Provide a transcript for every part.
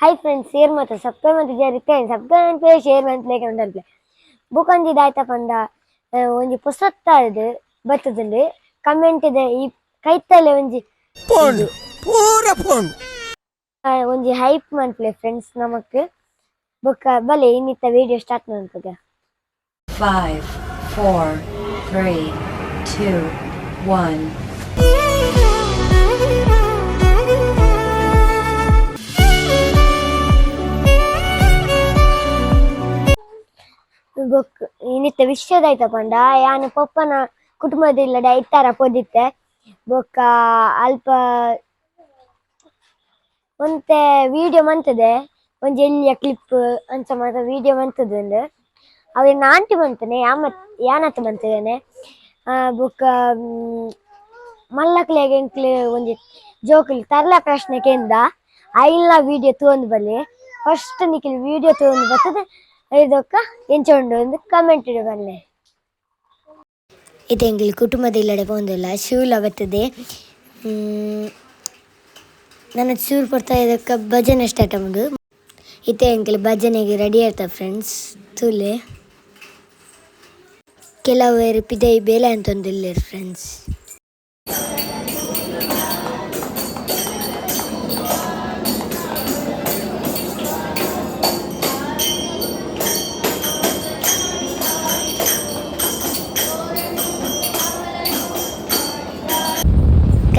Hi friends share ಮತ್ತು subscribe ಅಂತ retain subscribe ಅಂತ ಶೇರ್ ಅಂತಲೇಕೆ ಉಂಡಲ್ಪೆ ಬುಕ್ ಅಂದಿದ್ದು ಪಂಡ ಆ, ಒಂಜಿ ಪುಸ್ತಕದ ಬರ್ತದಲ್ಲಿ ಕಮೆಂಟ್ ಇದೆ. ಈ ಕೈತಲೆ ಒಂಜಿ ಪೋಂಡು. ಪೂರ ಪೋಂಡು. ಆ, ಒಂಜಿ ಹೈಪ್ ಮನ್ಪ್ಲೆ ಫ್ರೆಂಡ್ಸ್ ನಮಕ್. ಬೊಕ್ಕ ಬಲೆ ಇನ್ನಿತ್ತ ವಿಡಿಯೋ ಸ್ಟಾರ್ಟ್ ಮಾಡ್ತದೆ five four three, two one. ಬೊಕ್ ಇನ್ನಿತ್ತ ಐತ ಪಂಡ? ಯಾನ ಪಪ್ಪನ ಕುಟುಂಬದಿಲ್ಲಡ ಇತ್ತಾರ ಪೊದಿತ್ತೆ. ಬೊಕ್ಕ ಅಲ್ಪ ಒಂತೆ ವಿಡಿಯೋ ಮಂತದೆ. ಒಂಜಿ ಎಲ್ಲಿಯ ಕ್ಲಿಪ್ ಅಂಚ ಮಾತ ವಿಡಿಯೋ ಮಂತದುಂಡು ಅವೆ ನಾಂಟಿ ಬಂತಾನೆ ಯಾಮತ್ ಯಾನತ್ ಬಂತಿದ್ದೇನೆ ಬೊಕ್ಕ ಮಲ್ಲಕ್ಲೆಗೆ ಎಂಕ್ಲೆ ಒಂಜಿ ಜೋಕುಲ್ ತರ್ಲ ಪ್ರಶ್ನೆ ಕೇಂದ ಐಲ್ಲ ವಿಡಿಯೋ ತೂಂದು ಬಲ್ಲಿ. ಫಸ್ಟ್ ನಿಖಿಲ್ ವಿಡಿಯೋ ತೂಂದು ಬರ್ತದೆ. ಇದಕ್ಕ ಎಂಚೊಂಡು ಒಂದು ಕಮೆಂಟ್ ಇಡು ಬಲ್ಲೆ കുടുംബത്തിലൂടെ ಪೋಂದಿಲ್ಲ ಶಿವಲ ಬರ್ತದೆ. ನನ್ನ ಶೂರ್ ಬರ್ತಾ ಇದಕ್ಕೆ ಭಜನೆ ಸ್ಟಾರ್ಟ್ ಮಾಡು ಇತ್ತೆ ಅಂಕಲ್ ಭಜನೆಗೆ ರೆಡಿ ಆಯ್ತ ಫ್ರೆಂಡ್ಸ್ ತುಲೆ. ಕೆಲವರು ಪಿದೈ ಬೇಲೆ ಅಂತಂದಿಲ್ಲ ಫ್ರೆಂಡ್ಸ್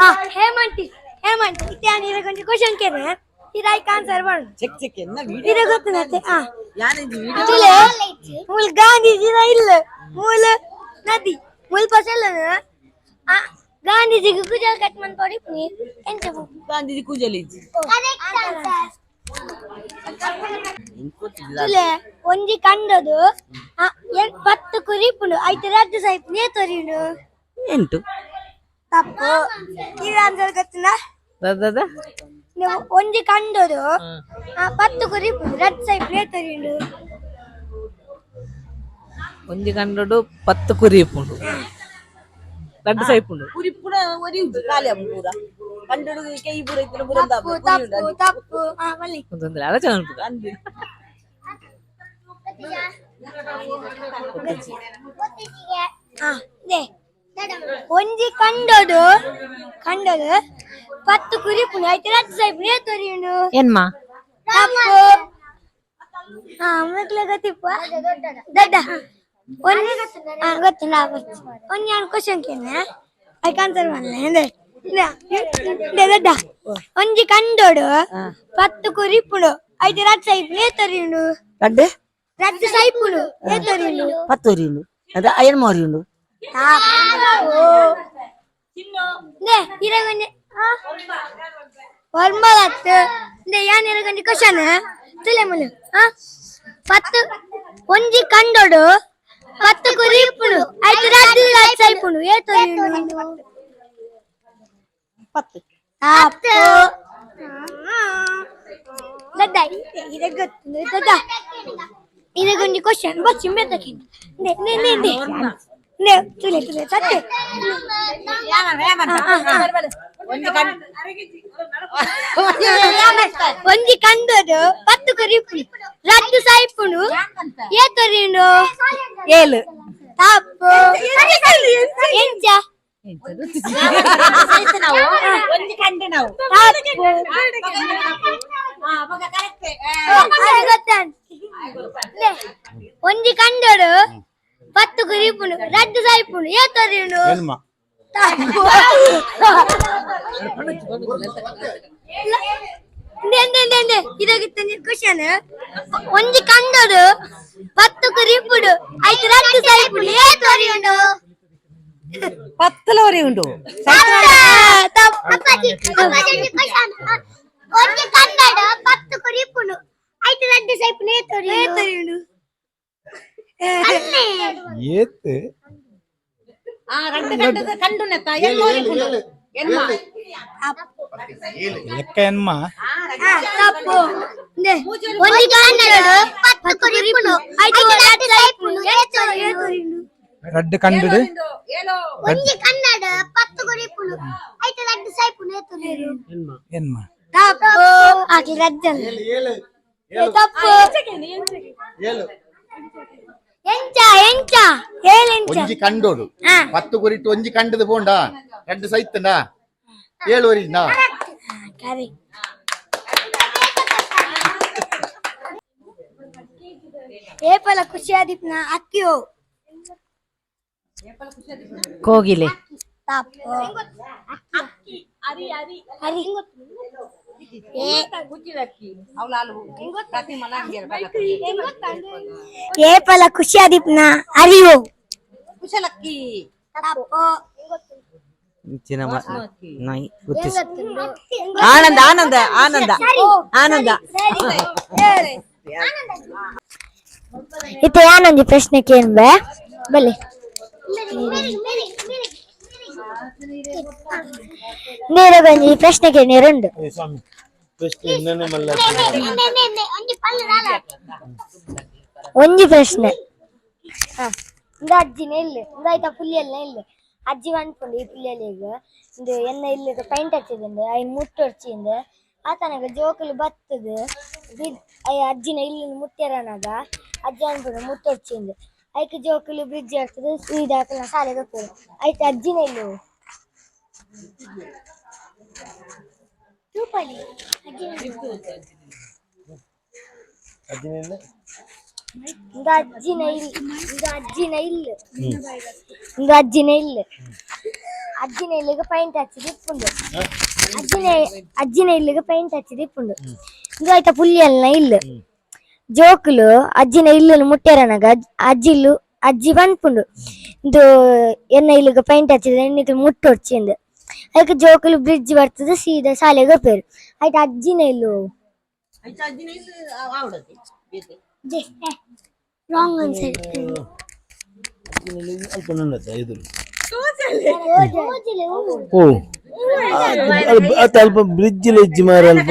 ಹಾ ಹೇಮಂತಿ ಹೇಮಂತ್ ನಾನು ಇವಾಗ ಒಂದು ಕ್ವಶನ್ ಕೇರೆ ಇದಕ್ಕೆ ಆನ್ಸರ್ ಮಾಡು ಚೆಕ್ ಚೆಕ್ ಎನ್ನ ವಿಡಿಯೋ ಇದು ಗೊತ್ತಿನತ್ತೆ ಹಾ ಯಾನಿಂದು ವಿಡಿಯೋ ಮೂಲ ಗಾಂಧೀಜಿನ ಇಲ್ಲ. ಮೂಲ ನದಿ. ಮೂಲ ಪಸಲ ಆ ಗಾಂಧೀಜಿಗೆ ಕುಜಲ್ ಕಟ್ ಮನ್ ಪಡಿ ಪುನಿ. ಎಂತ ಗಾಂಧೀಜಿ ಕೂಜಲಿಜ್ಜಿ ತುಲೆ ಒಂಜಿ ಕಂಡದು ಆ, ಎನ್- ಪತ್ತು ಕುರಿ ಐದು ಐತೆ ರಾಜ್ಯ ಸಾಹಿಬ್ ನೇ ತೊರಿಯುಂಡು ಎಂಟು. ತಪ್ಪು ಇದು ಆನ್ಸರ್ ಗೊತ್ತಿನ ದಾದ ನೀವು ಒಂಜಿ ಕಂಡದು ಆ, ಪತ್ತು ಕುರಿ ಪುಂಡು ರಾಜ್ಯ ಸಾಹಿಬ್ ನೇ ತೊರಿಯುಂಡು ಒಂಜಿ ಗಂಡಡು ಪತ್ತು ಕುರಿ ಇಪ್ಪುಂಡು ಗಡ್ಡು ಸೈಪುಂಡು ಪುರಿ ಪುರ ಒರಿ ಉಂಟು ಖಾಲಿ ಅಮ್ಮ ಪೂರ ಕಂಡು ಕೈ ಪೂರ ಇತ್ತಿನ ಪೂರ ತಪ್ಪು ತಪ್ಪು ತಪ್ಪು ಆ ಬಲ್ಲಿ ತೊಂದ್ರೆ ಆಲೋಚನೆ ಉಂಟು ಆ, ದೆ. ಒಂಜಿ ಕಂಡದು ಕಂಡದು ಪತ್ತು ಕುರಿ ಐತೆ ರಾತ್ರಿ ಸಾಹೇಬ್ ನೇ ತೊರಿಯುಂಡು ಏನ್ಮ? ತಪ್ಪು. ಹಾ ಮಕ್ಳ ಗೊತ್ತಿಪ್ಪ. ದಡ್ಡ. ಒಂದ್ ಗೊತ್ತು ನಾ ಗೊತ್ತು. ಒಂದ್ ನಾನು ಕ್ವಶನ್ ಕೇನೆ ಅದಕ್ಕೆ ಆನ್ಸರ್ ಮಾಡಲ್ಲ ಅಂದ್ರೆ ದೊಡ್ಡ. ಒಂಜಿ ಕಂಡೋಡು ಪತ್ತು ಕುರಿ ಪುಣು ಐತೆ ರಾತ್ರಿ ಸಾಹಿಬ್ ನೇ ತೊರಿಯುಂಡು ಗಡ್ಡೆ ರಾತ್ರಿ ಸಾಹಿಬ್ ಪುಣು ಅದ ಅಯ್ಯನ್ இருபஞ்சு ஒன்பது இந்த ஏன் இருபஞ்சு கொஷன் திலமுலு பத்து ஒஞ்சி கண்டோடு பத்து குறிப்புணு ஐந்து ராத்திரி சைப்புணு ஏ தொழில் பத்து பத்து Dai, dai, dai, dai. Ini con di coscia, non faccio in mezzo a chi. Ne, ne, ne, ne. ತುಲೆ ತುಲೆ ಸತ್ತೆ ಒಂಜಿ ಕಂಡೋದು ಪತ್ತು ಕರಿ ಇಪ್ಪುಡು ರದ್ದು ಸಾಯಿಪ್ಪುಡು ಏ ತೊರಿಯುಂಡು ಏಳು. ತಪ್ಪು. ಎಂಚ? ಒಂಜಿ ಕಂಡೋಡು ಪತ್ತು ಕುರಿ ಇಪ್ಪುಡು ರದ್ದು ಸಾಯಿಪ್ಪುಡು ಏ ಇದಾಗಿತ್ತು ಕ್ವಶನ್ ಒಂಜಿ ಕಂಡೋಡು ಪತ್ತು ಕುರಿ ಇಪ್ಪುಡು ಐದು ರದ್ದು ಸಾಯಿಪ್ಪುಡು ಏ ತೊರಿಯುಂಡು ಪತ್ತಲ ವರೆ ಉಂಡು ಒಂಜಿ ಅಪ್ಪಾಜಿ ಒಂದು ಕನ್ನಡ ಪತ್ತು ಕುರಿಪುನು ಐದು ಲಡ್ಡು ಸೈಪು ನೇತರಿ ನೇತರಿಯುಂಡು ಏತ್ ಆ ರೆಡ್ಡು ಏತ್ లెక్క ఎన్మా తప్పు ఒంది కన్నడలు పత్తు కొరిపును ఐదు లాటి లైపును ఏతో ఏతో ఇండు రెడ్ కండుడు ఒంది కన్నడ పత్తు కొరిపును ఐదు లాటి సైపును ఏతో లేరు ఎన్మా తప్పు అది రెడ్ తప్పు ఏలు ಎಂಚ ಎಂಚ. ಹೇಳೆಂಚ ಒಂಜಿ ಕಂಡೋಡು. ಪತ್ತು ಕುರಿಟ್ಟು ಒಂಜಿ ಕಂಡದು ಪೋಂಡ. ಎರಡು ಸೈತಂಡ ಏಳುವರಿನಾ ಕರಿ. ಏಪಲ ಖುಷಿಯಾದಿಪ್ನ ಅಕ್ಕಿಯೋ. ಕೋಗಿಲೆ. ಅರಿ ಹರಿ ಏಪಲ ಖುಷಿಯಾದಿಪ್ನ ಅರಿಯೋ ಕುಶಲಕ್ಕಿ. ತಪ್ಪು ನಾಯಿ ಆನಂದ ಆನಂದ ಆನಂದ ಆನಂದ. ಇತ್ತೆ ಆನಂದಿ ಪ್ರಶ್ನೆ ಕೇಳ್ಬೆ. ಬಲ್ಲಿ ನೇರ ಬಂದಿ ಪ್ರಶ್ನೆ ಕೇಳಿ రెండు ಸ್ವಾಮಿ ಪ್ರಶ್ನೆ ಇನ್ನೇನೆ ಮಲ್ಲ ಒಂಜಿ ಪ್ರಶ್ನೆ. ಇಂದ ಅಜ್ಜಿನ ಇಲ್ಲ ಇಂದ ಆಯ್ತಾ ಪುಲ್ಲಿ ಎಲ್ಲ ಇಲ್ಲ. ಅಜ್ಜಿ ಅನ್ಕೊಂಡು ಈ ಪುಲಿಯಲ್ಲಿ ಈಗ ಇದು ಎನ್ನ ಇಲ್ಲಿಗ ಪೈಂಟ್ ಹಚ್ಚಿದಿಂದ ಐ ಮುಟ್ಟೊಡ್ಚಿಂದ ಆತನಾಗ ಜೋಕಲು ಬತ್ತದ ಅಜ್ಜಿನ ಇಲ್ಲಿ ಮುಟ್ಟ್ಯಾರನಾಗ ಅಜ್ಜಿ ಅನ್ಕೊಂಡು ಮುಟ್ಟೊಡ್ಚಿಂದ ಅದಕ್ಕೆ ಜೋಕುಲು ಬ್ರಿಡ್ಜ್ ಆಗ್ತದೆ ಸೀದಾ ಹಾಕಲ್ಲ ಶಾಲೆಗೆ ಹೋಗ್ತದೆ ಆಯ್ತು ಅಜ್ಜಿನ ಇಲ್ಲೋ ತೂಪಲಿ ಇಂದ ಅಜ್ಜಿನ ಇಲ್ಲ ಇಂದ ಅಜ್ಜಿನ ಇಲ್ಲ ಇಂದ ಅಜ್ಜಿನ ಇಲ್ಲ ಅಜ್ಜಿನ ಇಲ್ಲಿಗೆ ಪೈಂಟ್ ಹಚ್ಚಿದ ಇಪ್ಪುಂಡು ಅಜ್ಜಿನ ಅಜ್ಜಿನ ಇಲ್ಲಿಗೆ ಪೈಂಟ್ ಹಚ್ಚಿದ ಇಪ್ಪುಂಡು ಇಂದ ಆಯ್ತಾ ಪುಲ್ಲಿ ಅಲ್ಲ ಇಲ್ಲ ಜೋಕುಲು ಅಜ್ಜಿನ ಇಲ್ಲಲು ಮುಟ್ಟೆರನಗ ಅಜ್ಜಿಲು ಅಜ್ಜಿ ಬಂದ್ಪುಂಡು ಇದು ಎನ್ನ ಇಲ್ಲಿಗ ಪೈಂಟ್ ಹಚ್ಚಿದ್ರೆ ಎಣ್ಣಿಗೆ ಮುಟ್ಟೊಡ್ಚಿಂದ ಅದಕ್ಕೆ ಜೋಕುಲು ಬ್ರಿಡ್ಜ್ ಬರ್ತದೆ ಸೀದಾ ಶಾಲೆಗೆ ಪೇರು ಆಯ್ತು ಅಜ್ಜಿನ ಇಲ್ಲು ರಾಂಗ್ ಅನ್ಸೈಡ್ ಓ ಅಲ್ಪ ಬ್ರಿಡ್ಜ್ ಲೆಜ್ಜಿ ಮಾರ ಅಲ್ಪ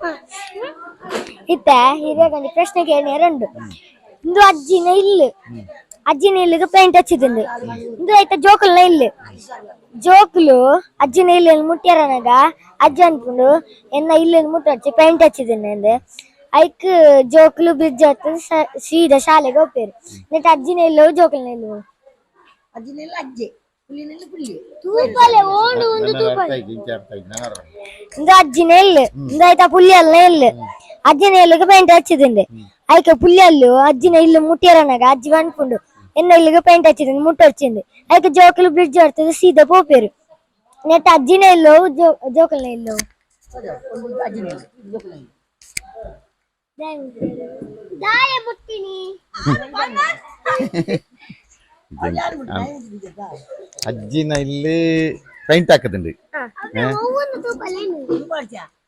ಹಾ ದತ್ತು ದತ್ತು ಬಲ ಇತ್ತ ಹಿರಿಯಾಗಂಡಿ ಪ್ರಶ್ನೆ ಕೇಳಿ ಎರಡು ಇಂದು ಅಜ್ಜಿನ ಇಲ್ಲು ಅಜ್ಜಿನ ಇಲ್ಲಿಗೆ ಪೇಂಟ್ ಹಚ್ಚಿದಂದು ಇಂದು ಆಯ್ತಾ ಜೋಕಲ್ನ ಇಲ್ಲು ಜೋಕುಲು ಅಜ್ಜಿನ ಇಲ್ಲಿ ಮುಟ್ಟ್ಯಾರನಾಗ ಅಜ್ಜಿ ಅನ್ಕೊಂಡು ಎನ್ನ ಇಲ್ಲಿ ಮುಟ್ಟಚ್ಚಿ ಪೇಂಟ್ ಹಚ್ಚಿದ್ದೇನೆ ಅಂದೆ ಐಕ್ ಜೋಕುಲು ಬ್ರಿಡ್ಜ್ ಹತ್ತ ಸೀದಾ ಶಾಲೆಗೆ ಹೋಗ್ತೇರು ನೆಟ್ ಅಜ್ಜಿನ ಇಲ್ಲೋ ಜೋಕಲ್ನ ಇಲ್ಲೋ ಅಜ್ಜಿನೆಲ್ಲ ಅಜ್ಜಿ ಪುಲ್ಲಿನೆಲ್ಲ ಪುಲ್ಲಿ ತೂಪಲೆ ಓಡು ಒಂದು ತೂಪಲೆ ಇಂಚ ಇಂದು ಅಜ್ಜಿನ ಇಲ್ಲು ಇಂದು ಆಯ್ತಾ ಪುಲ್ಲಿ ಅಲ್ಲ ಇಲ್ಲು ಅಜ್ಜಿನ ಇಲ್ಲಿಗೆ ಪೇಂಟ್ ಹಚ್ಚಿದಂಡೆ ಆಯ್ಕೆ ಪುಲ್ಲಿ ಅಲ್ಲು ಅಜ್ಜಿನ ಇಲ್ಲು ಮುಟ್ಟ್ಯಾರನಾಗ ಅಜ್ಜಿ ಅನ್ಕೊಂಡು ಎನ್ನ ಇಲ್ಲಿಗೆ ಪೇಂಟ್ ಹಚ್ಚಿದಂಡೆ ಮುಟ್ಟೊಚ್ಚಿಂದು ಆಯ್ಕೆ ಜೋಕಲು ಬ್ರಿಡ್ಜ್ ಬರ್ತದೆ ಸೀದಾ ಪೋಪೇರು ನೆಟ್ ಅಜ್ಜಿನ ಇಲ್ಲೋ ಜೋ ಜೋಕಲ್ನ ಇಲ್ಲೋ ದಾಯ ಮುಟ್ಟಿನಿ ಅಜ್ಜಿನ ಇಲ್ಲಿ ಪೈಂಟ್ ಒಂದು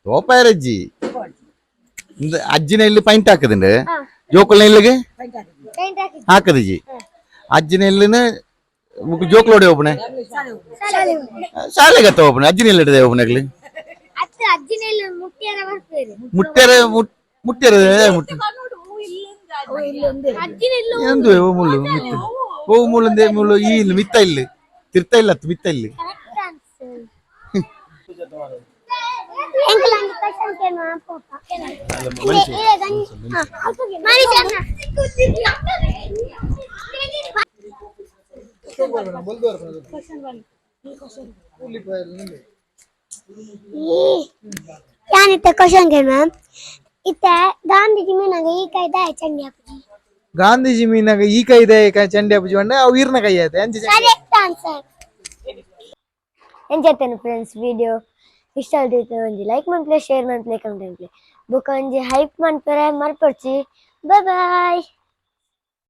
ತೂಪಲೆ ಅಜ್ಜಿ? ಇಂದ ಅಜ್ಜಿನ ಇಲ್ಲಿ ಪೈಂಟ್ ಹಾಕದಂಡು ಜೋಕಲ್ನ ಇಲ್ಲಿಗೆ? ಪೇಂಟ್ ಹಾಕಿ ಹಾಕದಜ್ಜಿ ಅಜ್ಜಿನ ಇಲ್ಲಿನ ಜೋಕಲೋಡೆ ಒಬ್ಬನೆ? ಶಾಲೆಗೆ ಒಬ್ಬನೆ? ಅಜ್ಜಿನ ಇಲ್ಲಿದೆ ಒಬ್ಬನಾಗ್ಲಿ ಅತ್ತ ಬರ್ತೇರು ಮುಟ್ಟ್ಯಾರ ಮುಟ್ಟ್ಯಾರ ಮುಟ್ಟ. ಅಜ್ಜಿನ ಇಲ್ಲ ಎಂದು ಓ ಮುಳ್ಳು ಮಿತ್ತ ಓ ಮುಳ್ಳು ಮುಳ್ಳು ಈ ಇಲ್ಲಿ, ಮಿತ್ತ ಇಲ್ಲಿ. ತಿರ್ತ ಇಲ್ಲ ಮಿತ್ತ ಇಲ್ಲಿ. ಯಾನಿತ್ತ ಕ್ವಶನ್ ಮ್ಯಾಮ್. ಇತ್ತ ಗಾಂಧೀಜಿ ಮೀನಾಗ ಈ ಕಾಯ್ದ ಚಂಡಿ ಹಾಕಿ ಗಾಂಧೀಜಿ ಮೀನಾಗ ಈ ಕೈ ಇದೆ ಕೈ ಚಂಡಿ ಹಬ್ಬಜಿ ಬಂಡ ಅವು ಈರ್ನ ಕೈ ಐತೆ ಆನ್ಸರ್ ಎಂಜಾಯ್ತೇನೆ ಫ್ರೆಂಡ್ಸ್ ವಿಡಿಯೋ ಇಷ್ಟ ಆದೈತೆ ಒಂಜಿ ಲೈಕ್ ಮಾಡ್ಪ್ಲೆ ಶೇರ್ ಮಾಡ್ಪ್ಲೆ ಕಮೆಂಟ್ ಮಾಡ್ಪ್ಲೆ ಬೊಕ ಒಂಜಿ ಹೈಪ್ ಮಾಡ್ತಾರೆ ಮರ್ಪಡ್ಸಿ. ಬಾಯ್ ಬಾಯ್